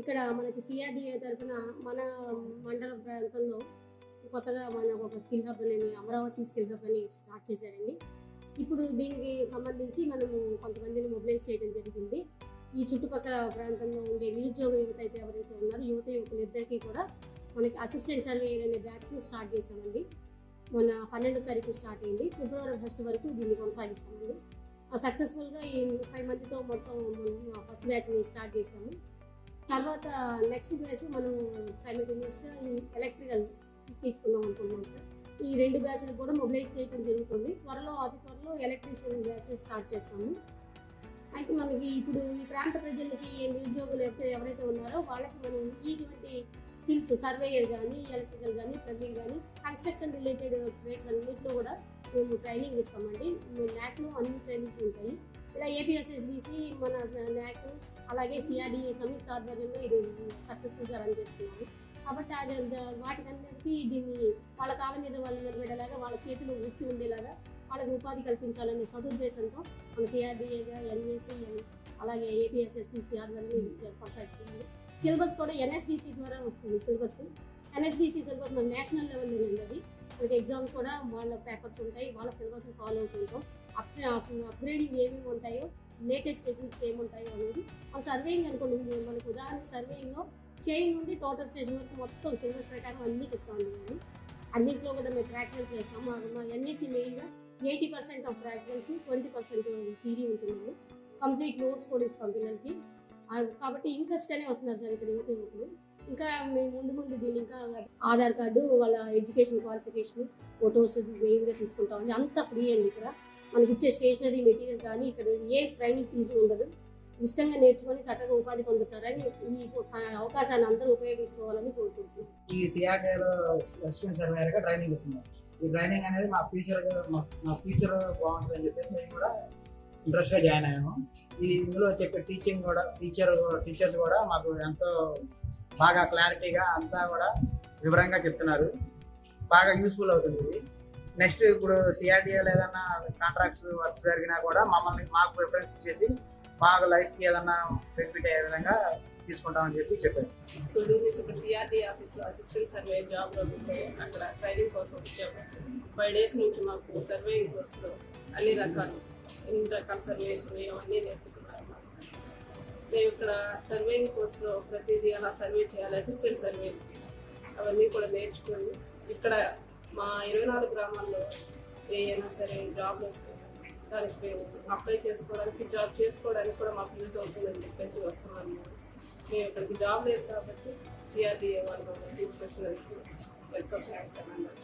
ఇక్కడ మనకి సిఆర్డిఏ తరఫున మన మండల ప్రాంతంలో కొత్తగా మన ఒక స్కిల్ హబ్ అనేది అమరావతి స్కిల్ హబ్ అని స్టార్ట్ చేశారండి. ఇప్పుడు దీనికి సంబంధించి మనము కొంతమందిని మొబిలైజ్ చేయడం జరిగింది. ఈ చుట్టుపక్కల ప్రాంతంలో ఉండే నిరుద్యోగ యువత అయితే ఎవరైతే ఉన్నారో యువత యువకులు ఇద్దరికీ కూడా మనకి అసిస్టెంట్ సర్వేయర్ అనే బ్యాచ్ని స్టార్ట్ చేశామండి. మొన్న పన్నెండో తారీఖు స్టార్ట్ అయింది. ఫిబ్రవరి ఫస్ట్ వరకు దీన్ని కొనసాగిస్తామండి. సక్సెస్ఫుల్గా ఈ ముప్పై మందితో మొత్తం ఫస్ట్ బ్యాచ్ని స్టార్ట్ చేశాము. తర్వాత నెక్స్ట్ బ్యాచ్ మనం సైమిల్టేనియస్గా ఈ ఎలక్ట్రికల్ తీసుకుందాం అనుకుంటున్నాం సార్. ఈ రెండు బ్యాచ్లు కూడా మొబిలైజ్ చేయడం జరుగుతుంది. త్వరలో అతి త్వరలో ఎలక్ట్రీషియన్ బ్యాచ్ స్టార్ట్ చేస్తాము. అయితే మనకి ఇప్పుడు ఈ ప్రాంత ప్రజలకి నిరుద్యోగులు ఎవరైతే ఎవరైతే ఉన్నారో వాళ్ళకి మనం ఇటువంటి స్కిల్స్ సర్వేయర్ కానీ ఎలక్ట్రికల్ కానీ ప్లంబింగ్ కానీ కన్స్ట్రక్షన్ రిలేటెడ్ ట్రేడ్స్ అన్నింటిలో కూడా మేము ట్రైనింగ్ ఇస్తామండి. న్యాక్లో అన్ని ట్రైనింగ్స్ ఉంటాయి. ఇలా ఏపీఎస్ఎస్డిసి మన న్యాక్ అలాగే సిఆర్డిఏ సంయుక్త ఆధ్వర్యంలో ఇది సక్సెస్ఫుల్గా రన్ చేస్తున్నాము కాబట్టి అది వాటికన్నిటికీ దీన్ని వాళ్ళ కాళ్ళ మీద వాళ్ళు నిలబడేలాగా వాళ్ళ చేతులు వృత్తి ఉండేలాగా వాళ్ళకి ఉపాధి కల్పించాలనే సదుద్దేశంతో మన సిఆర్డిఏగా ఎన్ఏసి అలాగే ఏపీఎస్ఎస్టీసీ ఆధ్వర్యంలో ఇది సిలబస్ కూడా ఎన్ఎస్డిసి ద్వారా వస్తుంది సిలబస్. ఎన్ఎస్డిసి సిలబస్ మన నేషనల్ లెవెల్లో ఉండేది. మనకి ఎగ్జామ్స్ కూడా వాళ్ళ పేపర్స్ ఉంటాయి వాళ్ళ సిలబస్ ఫాలో అవుతుంటాం. అప్ అప్గ్రేడింగ్ ఏమేమి ఉంటాయో లేటెస్ట్ టెక్నిక్స్ ఏముంటాయో ఉంటాయో అనేది మన సర్వేయింగ్ అనుకోండి. మనకు ఉదాహరణ సర్వేయింగ్లో చైన్ నుండి టోటల్ స్టేషన్ వరకు మొత్తం సిలబస్ ప్రకారం అన్నీ చెప్తాను నేను అన్నింటిలో కూడా మేము ప్రాక్టికల్ చేస్తాం. మా ఎన్ఎస్సి మెయిన్గా eighty percent of practicals twenty percent theory ఉంటుంది కంప్లీట్ నోట్స్ కూడా ఇస్తాం పిల్లలకి. కాబట్టి ఇంట్రెస్ట్గానే వస్తున్నారు సార్ ఇక్కడ యువత యువకులు. ఇంకా మేము ముందు ముందు దీన్ని ఇంకా ఆధార్ కార్డు వాళ్ళ ఎడ్యుకేషన్ క్వాలిఫికేషన్ ఫొటోస్ మెయిన్గా తీసుకుంటామండి అంత ఫ్రీ అండి ఇక్కడ. మనకి ఇచ్చే స్టేషనరీ మెటీరియల్ కానీ ఇక్కడ ఏ ట్రైనింగ్ ఫీజు ఉండదు. ఉచితంగా నేర్చుకొని చక్కగా ఉపాధి పొందుతారని ఈ అవకాశాన్ని అందరూ ఉపయోగించుకోవాలని కోరుకుంటున్నాను ఈ సిఆర్టీలో అసిస్టెంట్ సర్వేయర్గా ట్రైనింగ్ ఇస్తున్నాం ఈ ట్రైనింగ్ అనేది మా ఫ్యూచర్ మా ఫ్యూచర్ బాగుంటుంది అని చెప్పేసి మేము కూడా ఇంట్రెస్ట్గా జాయిన్ అయ్యాము. ఈ ఇందులో చెప్పే టీచింగ్ కూడా టీచర్ టీచర్స్ కూడా మాకు ఎంతో బాగా క్లారిటీగా అంతా కూడా వివరంగా చెప్తున్నారు. బాగా యూస్ఫుల్ అవుతుంది ఇది. నెక్స్ట్ ఇప్పుడు సిఆర్టీఏలో ఏదైనా కాంట్రాక్ట్స్ వర్క్ జరిగినా కూడా మమ్మల్ని మాకు ప్రిఫరెన్స్ ఇచ్చేసి మాకు లైఫ్కి ఏదైనా బెనిఫిట్ అయ్యే విధంగా తీసుకుంటామని చెప్పి చెప్పారు. ఇప్పుడు ఇప్పుడు సిఆర్డీ ఆఫీస్లో అసిస్టెంట్ సర్వే జాబ్లో అక్కడ ట్రైనింగ్ కోసం వచ్చాము. ఫైవ్ డేస్ నుంచి మాకు సర్వేయింగ్ కోర్సులో అన్ని రకాలు ఎన్ని రకాల సర్వేస్ ఉన్నాయో అన్నీ నేర్పుతున్నారు మేము ఇక్కడ సర్వేయింగ్ కోర్సులో ప్రతిదీ అలా సర్వే చేయాలి అసిస్టెంట్ సర్వే అవన్నీ కూడా నేర్చుకొని ఇక్కడ మా ఇరవై నాలుగు గ్రామాల్లో ఏదైనా సరే జాబ్లు వస్తాయి దానికి మేము అప్లై చేసుకోవడానికి జాబ్ చేసుకోవడానికి కూడా మాకు యూజ్ అవుతుందని చెప్పేసి వస్తున్నాము మేము ఇక్కడికి జాబ్ లేదు కాబట్టి సిఆర్డీఏ వాళ్ళు తీసుకొచ్చినందుకు వెల్కమ్ థ్యాంక్స్ అని అన్నారు.